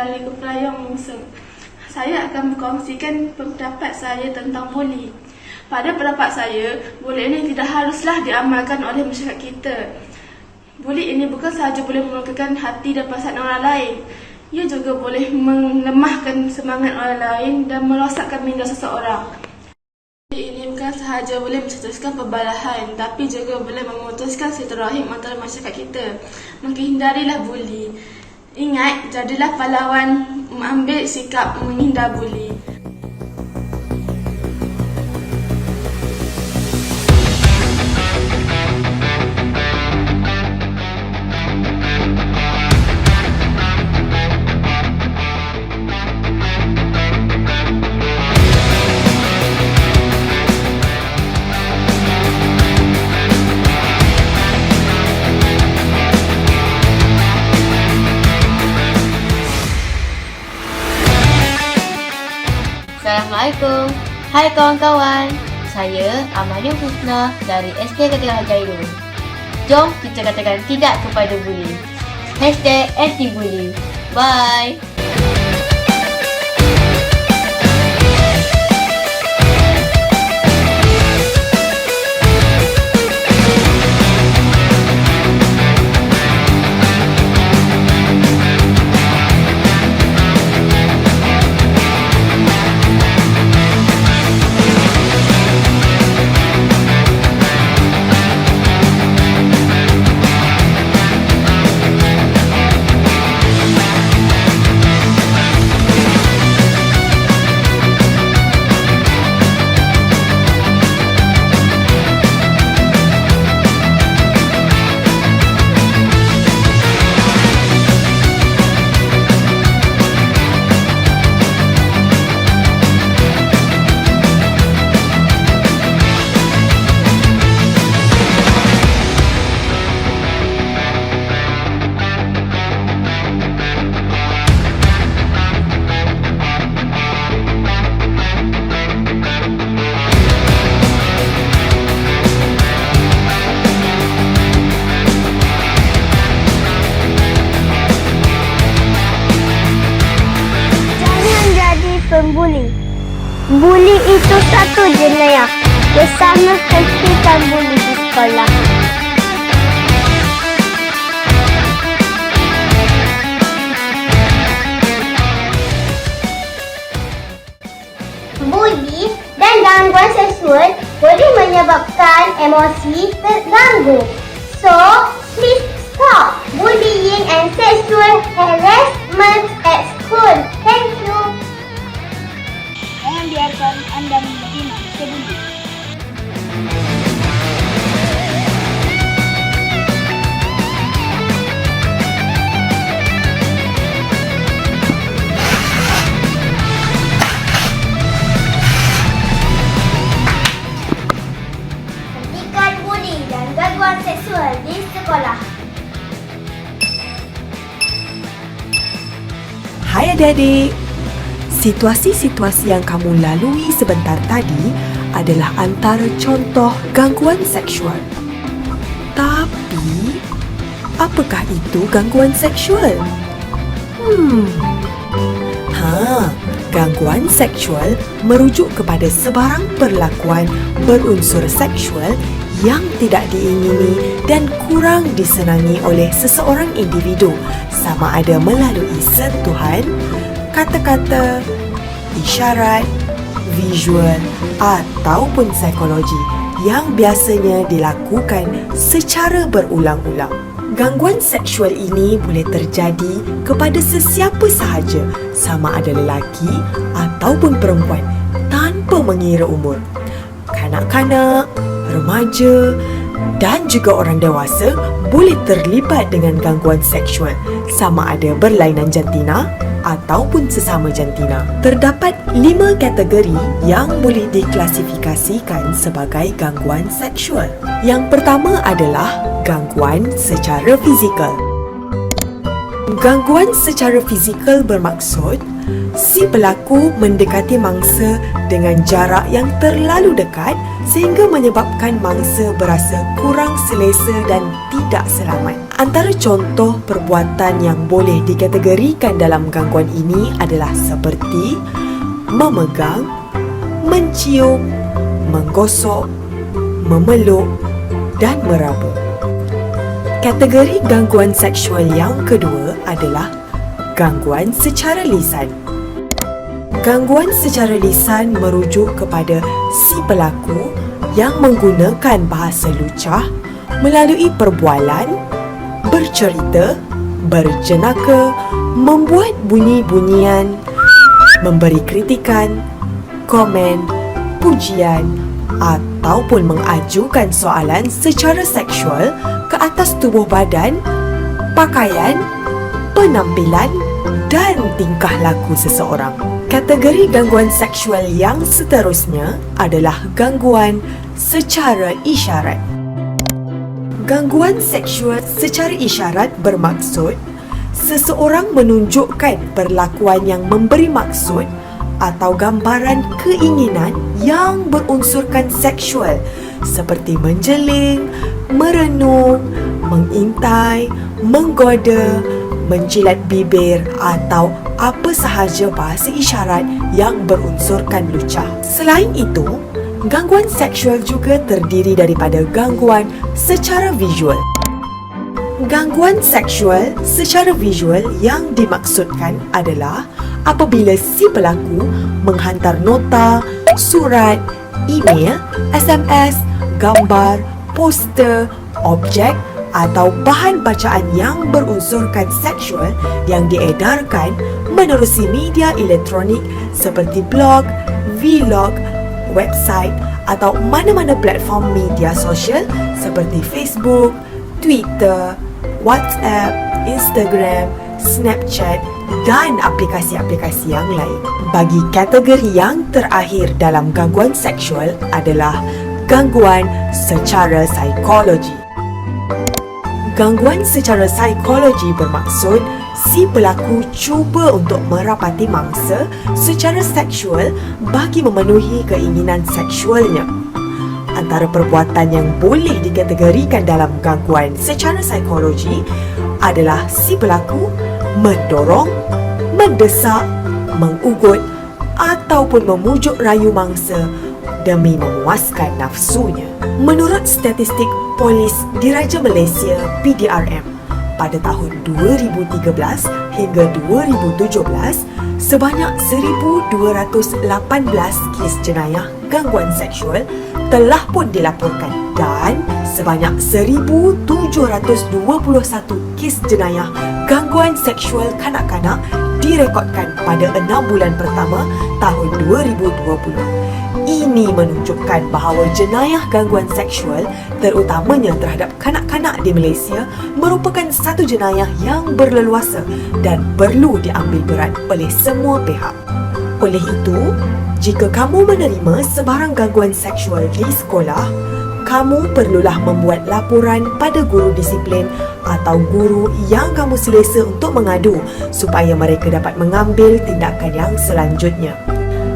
dari Kepulauan Musang. Saya akan berkongsikan pendapat saya tentang buli. Pada pendapat saya, buli ini tidak haruslah diamalkan oleh masyarakat kita. Buli ini bukan sahaja boleh melukakan hati dan perasaan orang lain. Ia juga boleh melemahkan semangat orang lain dan merosakkan minda seseorang. Ini bukan sahaja boleh mencetuskan perbalahan tapi juga boleh memutuskan silaturahim antara masyarakat kita. Menghindarilah buli. Ingat, jadilah pahlawan mengambil sikap menghindar buli. Assalamualaikum. Hai kawan-kawan. Saya Amalia Husna dari SK Keterangan Jairun. Jom kita katakan tidak kepada buli. Hashtag anti-bully. Bye. Bersama hentikan buli di sekolah. Buli dan gangguan seksual boleh menyebabkan emosi terganggu. So, please stop bullying and sexual harassment at school. Sekolah. Hai adik-adik. Situasi-situasi yang kamu lalui sebentar tadi adalah antara contoh gangguan seksual. Tapi, apakah itu gangguan seksual? Hmm. Ha, gangguan seksual merujuk kepada sebarang perlakuan berunsur seksual yang tidak diingini dan kurang disenangi oleh seseorang individu sama ada melalui sentuhan, kata-kata, isyarat, visual ataupun psikologi yang biasanya dilakukan secara berulang-ulang. Gangguan seksual ini boleh terjadi kepada sesiapa sahaja sama ada lelaki ataupun perempuan tanpa mengira umur. Kanak-kanak, remaja dan juga orang dewasa boleh terlibat dengan gangguan seksual sama ada berlainan jantina ataupun sesama jantina. Terdapat lima kategori yang boleh diklasifikasikan sebagai gangguan seksual. Yang pertama adalah gangguan secara fizikal. Gangguan secara fizikal bermaksud Si pelaku mendekati mangsa dengan jarak yang terlalu dekat sehingga menyebabkan mangsa berasa kurang selesa dan tidak selamat. Antara contoh perbuatan yang boleh dikategorikan dalam gangguan ini adalah seperti memegang, mencium, menggosok, memeluk dan merabu. Kategori gangguan seksual yang kedua adalah gangguan secara lisan. Gangguan secara lisan merujuk kepada si pelaku yang menggunakan bahasa lucah melalui perbualan, bercerita, berjenaka, membuat bunyi-bunyian, memberi kritikan, komen, pujian ataupun mengajukan soalan secara seksual ke atas tubuh badan, pakaian, penampilan dan tingkah laku seseorang. Kategori gangguan seksual yang seterusnya adalah gangguan secara isyarat. Gangguan seksual secara isyarat bermaksud seseorang menunjukkan perlakuan yang memberi maksud atau gambaran keinginan yang berunsurkan seksual seperti menjeling, merenung, mengintai, menggoda, menjilat bibir atau apa sahaja bahasa isyarat yang berunsurkan lucah. Selain itu, gangguan seksual juga terdiri daripada gangguan secara visual. Gangguan seksual secara visual yang dimaksudkan adalah apabila si pelaku menghantar nota, surat, email, SMS, gambar, poster, objek atau bahan bacaan yang berunsurkan seksual yang diedarkan menerusi media elektronik seperti blog, vlog, website atau mana-mana platform media sosial seperti Facebook, Twitter, WhatsApp, Instagram, Snapchat dan aplikasi-aplikasi yang lain. Bagi kategori yang terakhir dalam gangguan seksual adalah gangguan secara psikologi. Gangguan secara psikologi bermaksud si pelaku cuba untuk merapati mangsa secara seksual bagi memenuhi keinginan seksualnya. Antara perbuatan yang boleh dikategorikan dalam gangguan secara psikologi adalah si pelaku mendorong, mendesak, mengugut ataupun memujuk rayu mangsa demi memuaskan nafsunya. Menurut statistik Polis Diraja Malaysia PDRM pada tahun 2013 hingga 2017 sebanyak 1218 kes jenayah gangguan seksual telah pun dilaporkan dan sebanyak 1721 kes jenayah gangguan seksual kanak-kanak direkodkan pada 6 bulan pertama tahun 2020. Ini menunjukkan bahawa jenayah gangguan seksual terutamanya terhadap kanak-kanak di Malaysia merupakan satu jenayah yang berleluasa dan perlu diambil berat oleh semua pihak. Oleh itu, jika kamu menerima sebarang gangguan seksual di sekolah, kamu perlulah membuat laporan pada guru disiplin atau guru yang kamu selesa untuk mengadu supaya mereka dapat mengambil tindakan yang selanjutnya.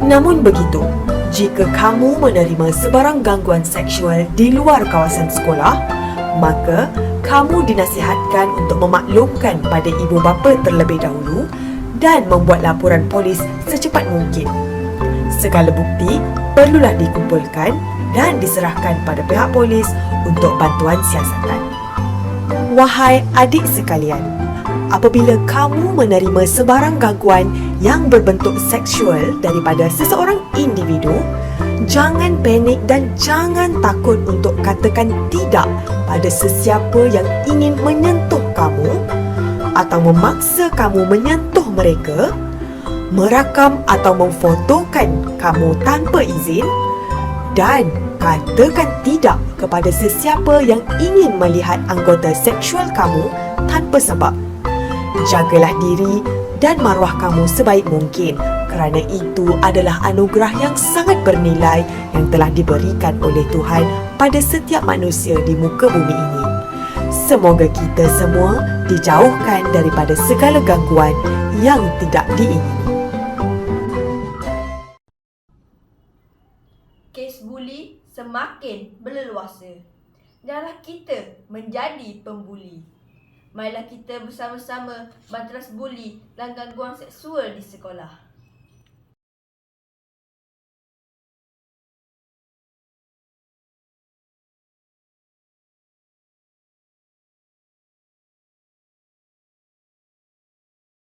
Namun begitu, jika kamu menerima sebarang gangguan seksual di luar kawasan sekolah, maka kamu dinasihatkan untuk memaklumkan pada ibu bapa terlebih dahulu dan membuat laporan polis secepat mungkin. Segala bukti perlulah dikumpulkan dan diserahkan pada pihak polis untuk bantuan siasatan. Wahai adik sekalian, apabila kamu menerima sebarang gangguan yang berbentuk seksual daripada seseorang individu, jangan panik dan jangan takut untuk katakan tidak pada sesiapa yang ingin menyentuh kamu atau memaksa kamu menyentuh mereka, merakam atau memfotokan kamu tanpa izin dan katakan tidak kepada sesiapa yang ingin melihat anggota seksual kamu tanpa sebab. Jagalah diri dan maruah kamu sebaik mungkin kerana itu adalah anugerah yang sangat bernilai yang telah diberikan oleh Tuhan pada setiap manusia di muka bumi ini. Semoga kita semua dijauhkan daripada segala gangguan yang tidak diingini. Kes buli semakin berleluasa. Darah kita menjadi pembuli. Marilah kita bersama-sama banteras buli dan gangguan seksual di sekolah.